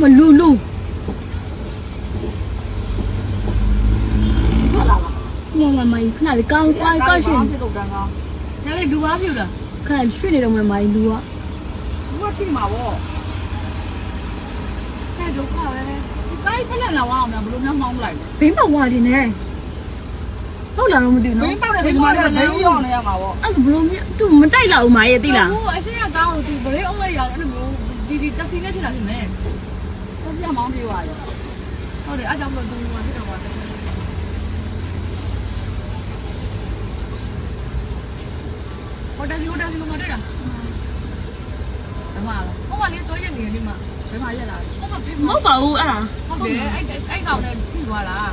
မလူလူထွက်လာလားမမမကြီးခဏလေးကောင်းကောင်းကောင်းရွှေ့ဖြစ်တော့တန်းကောင်းညလေးလူပါပြူလားခဏရွှေ့နေတော့မမကြီးလူကဘူးကထိမှာဗောတဲ့ဒုက္ခပဲကိုင်းဖက်လက်လာဝအောင်ဘလို့နှမောင်းလိုက်ဘင်းပေါဝါဒီနေဟုတ်လားတော့မသိဘူးဘနော်င်းပေါက်တဲ့ဒီမှာလည်းဘင်းရောနေရမှာဗောအဲ့ဘလို့မြသူမတိုက်လာဘူးမရဲ့သိလားဟိုအစင်းကကောင်းလို့သူဗရေအောင်လိုက်ရတယ်အဲ့လိုမျိုးဒီဒီတက်စီနဲ့ဖြစ်လာဖြစ်မယ် ဆက်စရာမောင်းပြေးသွားရောဟုတ်တယ်အဲ့ကြောင့်မလို့သူကဖြစ်တော့ပါတယ်ဟိုတက်စီဟိုတက်စီကိုမတွေ့တာဒီမှာလားဟိုကလေးတော့ရက်နေတယ်ဒီမှာဒီမှာရက်လာတယ်ဟိုကဖေးမဟုတ်ပါဘူးအဲ့ဒါဟုတ်တယ်အဲ့အဲ့ကောင်နဲ့ဖိသွားလား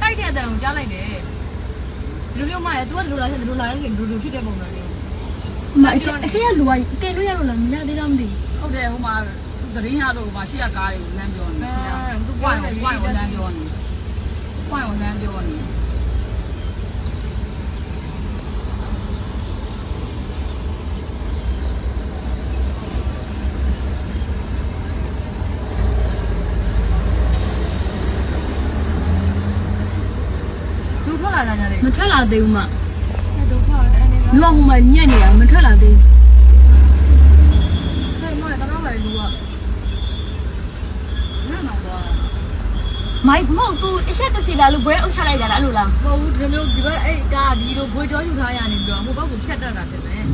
တိုက်တဲ့အတန်ကိုကြားလိုက်တယ်ဒီလိုမျိုးမရ तू ကဒီလိုလာချက်ဒီလိုလာရင်ဒီလိုဖြစ်တဲ့ပုံစံမျိုးမအခေရလူကကဲလို့ရလို့လားမရသေးတော့မသိဟုတ်တယ်ဟိုမှာ သတင်းရလို့ဟိုမှာရှေ့ကကားတွေလမ်းပြောနေအဲရှေ့ကသူဝိုပြောင်းတယ်ဝိုင်းဝလမ်းပြောနေဝိုင်းဝလမ်းပြောနေလူထွက်လာတာညာလေမထွက်လာသေးဘူးမဒုက္ခပဲအနေနဲ့လူကဟိုမှာညက်နေတာမထွက်လာသေးဟဲ့မရတော့လည်းလူက နားမှာတော့ ဘူး မိုက်မဟုတ်သူအချက်တစ်စီလာလို့ဘဲအုပ်ချလိုက်တာလားအဲ့လိုလားမဟုတ်ဘူးဒီလိုမျိုးဒီဘက်အဲ့ကာဒီလိုဘွေကြောယူထားရနေပြီးတော့ဟိုဘက်ကိုဖြတ်တတ်တာဖြစ်မယ်